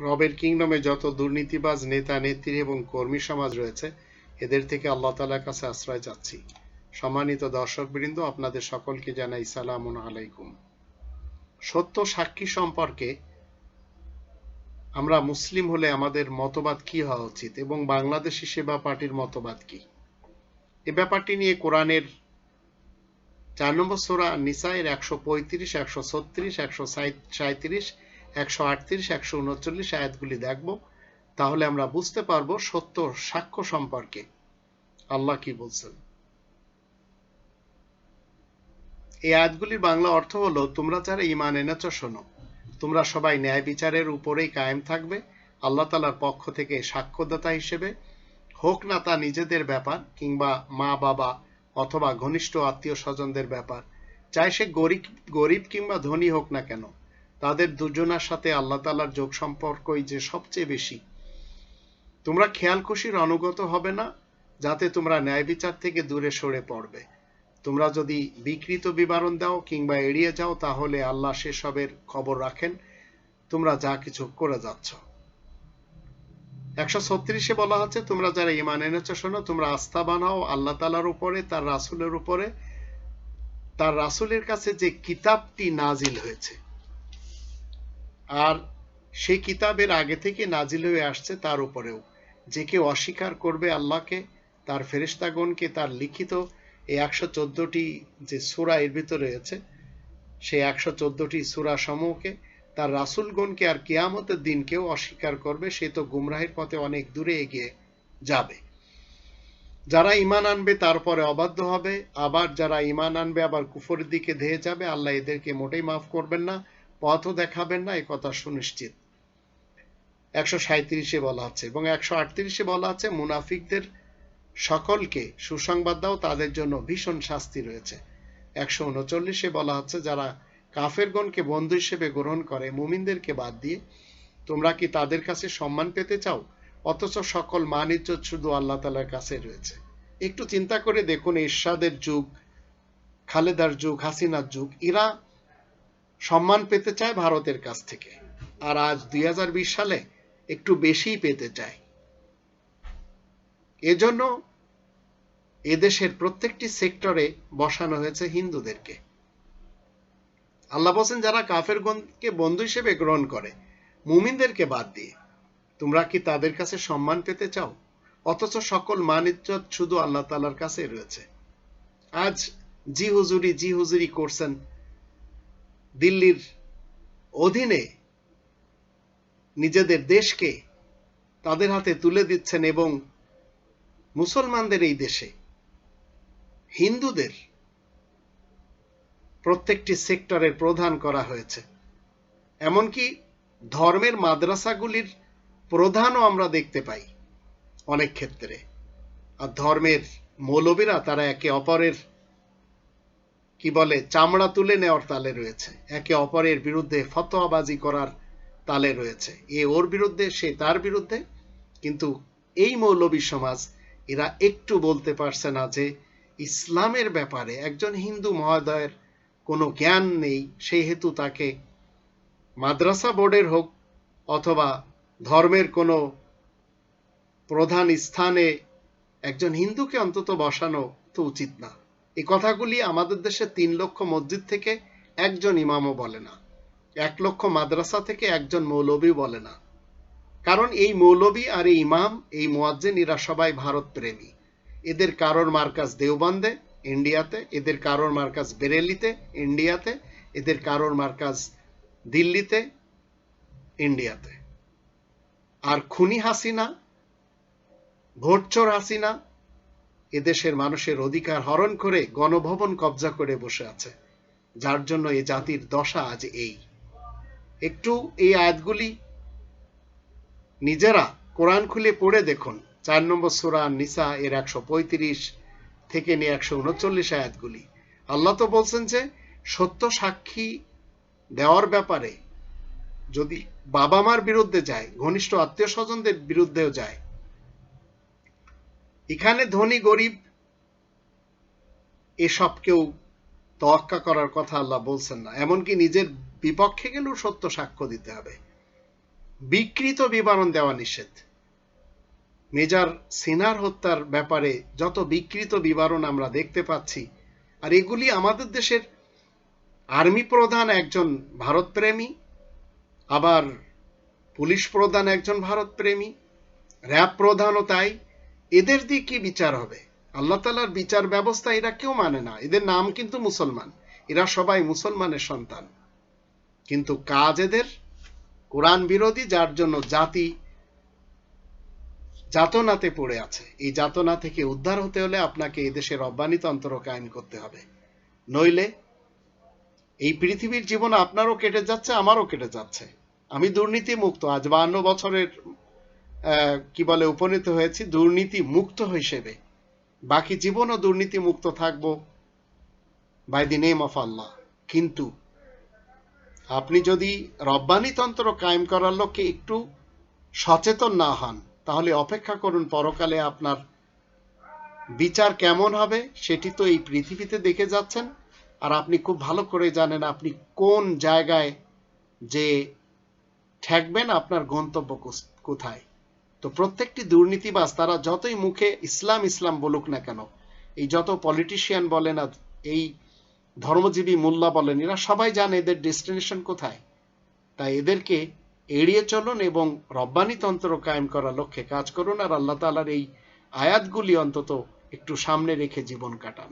রবের কিংডমে যত দুর্নীতিবাজ নেতা, নেত্রী এবং কর্মী সমাজ রয়েছে, এদের থেকে আল্লাহ তালার কাছে আশ্রয় চাচ্ছি। সম্মানিত দর্শকবৃন্দ, আপনাদের সকলকে জানাই সালাম আলাইকুম। সত্য সাক্ষী সম্পর্কে আমরা মুসলিম হলে আমাদের মতবাদ কি হওয়া উচিত এবং বাংলাদেশি সেবা পার্টির মতবাদ কি? এ ব্যাপারটি নিয়ে কোরআনের চার নম্বর সোরা নিসাইয়ের একশো পঁয়ত্রিশ, একশো ছত্রিশ, একশো সাঁত্রিশ একশো আটত্রিশ, একশো উনচল্লিশ আয়াতগুলি দেখব। তাহলে আমরা বুঝতে পারব সত্য সাক্ষ্য সম্পর্কে। আল্লাহ কি বলছেন? এই আয়াতগুলির বাংলা অর্থ হলো, তোমরা যারা ইমান এনেছ শোনো। তোমরা সবাই ন্যায় বিচারের উপরেই কায়েম থাকবে, আল্লাহ তালার পক্ষ থেকে সাক্ষ্যদাতা হিসেবে। হোক না তা নিজেদের ব্যাপার, কিংবা মা, বাবা, অথবা ঘনিষ্ঠ আত্মীয় স্বজনদের ব্যাপার। চাই সে গরিব গরিব কিংবা ধনী হোক না কেন। তাদের দুজনার সাথে আল্লাহ তালার যোগ সম্পর্কই যে সবচেয়ে বেশি। তোমরা খেয়াল খুশির অনুগত হবে না, যাতে তোমরা ন্যায় বিচার থেকে দূরে সরে পড়বে। তোমরা যদি বিকৃত বিবরণ দাও কিংবা এড়িয়ে যাও, তাহলে আল্লাহ সেসবের খবর রাখেন। তোমরা যা কিছু করে যাচ্ছ। একশো ছত্রিশে বলা হচ্ছে, তোমরা যারা ইমান এনেছ শোনো, তোমরা আস্থা বানাও আল্লাহ তালার উপরে, তার রাসুলের উপরে। তার রাসুলের কাছে যে কিতাবটি নাজিল হয়েছে আর সেই কিতাবের আগে থেকে নাজিল হয়ে আসছে তার উপরেও। যে কেউ অস্বীকার করবে আল্লাহকে, তার ফেরিস্তাগণকে তার লিখিত এই একশো চোদ্দটি যে সুরা এর ভিতরে রয়েছে, সেই একশো চোদ্দটি সুরা সমূহকে তার রাসুলগণকে আর কিয়ামতের দিনকেও অস্বীকার করবে, সে তো গুমরাহের পথে অনেক দূরে এগিয়ে যাবে। যারা ইমান আনবে তারপরে অবাধ্য হবে, আবার যারা ইমান আনবে, আবার কুফরের দিকে ধেয়ে যাবে, আল্লাহ এদেরকে মোটেই মাফ করবেন না। পথও দেখাবেন না এ কথা সুনিশ্চিত। একশো সাঁত্রিশে বলা আছে এবং একশো আটত্রিশে বলা আছে, মুনাফিকদের সকলকে সুসংবাদ দাও, তাদের জন্য ভীষণ শাস্তি রয়েছে। একশো উনচল্লিশে বলা হচ্ছে যারা কাফেরগণকে বন্ধু হিসেবে গ্রহণ করে, মুমিনদেরকে বাদ দিয়ে, তোমরা কি তাদের কাছে সম্মান পেতে চাও? অথচ সকল মান ইজ্জত শুধু আল্লাহ তালার কাছে রয়েছে। একটু চিন্তা করে দেখুন ইরশাদের যুগ, খালেদার যুগ, হাসিনার যুগ, এরা সম্মান পেতে চায় ভারতের কাছ থেকে। আর আজ দুই হাজার বিশ সালে একটু বেশি পেতে চায়। এজন্য এদেশের প্রত্যেকটি সেক্টরে বসানো হয়েছে হিন্দুদেরকে। আল্লাহ বলছেন, যারা কাফেরগণকে বন্ধু হিসেবে গ্রহণ করে, মুমিনদেরকে বাদ দিয়ে, তোমরা কি তাদের কাছে সম্মান পেতে চাও? অথচ সকল মান ইজ্জত শুধু আল্লাহ তালার কাছে রয়েছে। আজ জি হুজুরি জি হুজুরি করছেন দিল্লির অধীনে নিজেদের দেশকে তাদের হাতে তুলে দিচ্ছেন এবং মুসলমানদের এই দেশে হিন্দুদের প্রত্যেকটি সেক্টরের প্রধান করা হয়েছে। এমনকি ধর্মের মাদ্রাসাগুলির প্রধানও আমরা দেখতে পাই অনেক ক্ষেত্রে। আর ধর্মের মৌলবীরা তারা একে অপরের কি বলে, চামড়া তুলে নেওয়ার তালে রয়েছে। একে অপরের বিরুদ্ধে ফতোয়াবাজি করার তালে রয়েছে। এ ওর বিরুদ্ধে, সে তার বিরুদ্ধে। কিন্তু এই মৌলবী সমাজ, এরা একটু বলতে পারছে না যে ইসলামের ব্যাপারে একজন হিন্দু মহোদয়ের কোনো জ্ঞান নেই। সেই হেতু তাকে মাদ্রাসা বোর্ডের হোক অথবা ধর্মের কোনো প্রধান স্থানে একজন হিন্দুকে অন্তত বসানো তো উচিত না। এই কথাগুলি আমাদের দেশে তিন লক্ষ মসজিদ থেকে একজন ইমামও বলে না। এক লক্ষ মাদ্রাসা থেকে একজন মৌলবী বলে না। কারণ এই মৌলবী আর এই ইমাম, এই মোয়াজ্জেন, এরা সবাই ভারত প্রেমী এদের কারোর মার্কাজ দেওবন্দে, ইন্ডিয়াতে, এদের কারোর মার্কাজ বেরেলিতে, ইন্ডিয়াতে, এদের কারোর মার্কাজ দিল্লিতে, ইন্ডিয়াতে। আর খুনি হাসিনা, ভোটচোর হাসিনা এদেশের মানুষের অধিকার হরণ করে গণভবন কবজা করে বসে আছে। যার জন্য এ জাতির দশা আজ এই। একটু এই আয়াতগুলি নিজেরা কোরআন খুলে পড়ে দেখুন। চার নম্বর সুরা নিসা এর একশো পঁয়ত্রিশ থেকে নিয়ে একশো উনচল্লিশ আয়াতগুলি। আল্লাহ তো বলছেন যে, সত্য সাক্ষী দেওয়ার ব্যাপারে যদি বাবা মার বিরুদ্ধে যায়, ঘনিষ্ঠ আত্মীয় স্বজনদের বিরুদ্ধেও যায় এখানে ধনী, গরিব, এসব কেউ তোয়াক্কা করার কথা আল্লাহ বলছেন না। এমনকি নিজের বিপক্ষে গেলেও সত্য সাক্ষ্য দিতে হবে। বিকৃত বিবরণ দেওয়া নিষেধ। মেজর সিনার হত্যার ব্যাপারে যত বিকৃত বিবরণ আমরা দেখতে পাচ্ছি, আর এগুলি আমাদের দেশের আর্মি প্রধান একজন ভারতপ্রেমী, আবার পুলিশ প্রধান একজন ভারতপ্রেমী, র্যাব প্রধানও তাই। এদের দিয়ে কি বিচার হবে? আল্লাহ তালার বিচার ব্যবস্থা এরা কেউ মানে না। এদের নাম কিন্তু মুসলমান। এরা সবাই মুসলমানের সন্তান। কিন্তু কাজ এদের কোরআন বিরোধী, যার জন্য জাতি যাতনাতে পড়ে আছে। এই যাতনা থেকে উদ্ধার হতে হলে আপনাকে এই দেশের রব্বানিতন্ত্র কায়েম করতে হবে। নইলে এই পৃথিবীর জীবন আপনারও কেটে যাচ্ছে, আমারও কেটে যাচ্ছে। আমি দুর্নীতি মুক্ত আজ বান্ন বছরের কি বলে, উপনীত হয়েছি দুর্নীতি মুক্ত হিসেবে। বাকি জীবনও দুর্নীতি মুক্ত থাকব by the name of Allah কিন্তু আপনি যদি রব্বানিতন্ত্র কায়েম করার লক্ষ্যে একটু সচেতন না হন, তাহলে অপেক্ষা করুন পরকালে আপনার বিচার কেমন হবে, সেটি তো এই পৃথিবীতে দেখে যাচ্ছেন। আর আপনি খুব ভালো করে জানেন আপনি কোন জায়গায় যে ঠেকবেন, আপনার গন্তব্য কোথায়। তো প্রত্যেকটি দুর্নীতিবাজ তারা যতই মুখে ইসলাম ইসলাম বলুক না কেন, এই যত পলিটিশিয়ান বলেন আর এই ধর্মজীবী মোল্লা বলেন, এরা সবাই জানে এদের ডেস্টিনেশন কোথায়। তাই এদেরকে এড়িয়ে চলুন এবং রব্বানি তন্ত্র কায়েম করার লক্ষ্যে কাজ করুন আর আল্লাহ তালার এই আয়াতগুলি অন্তত একটু সামনে রেখে জীবন কাটান।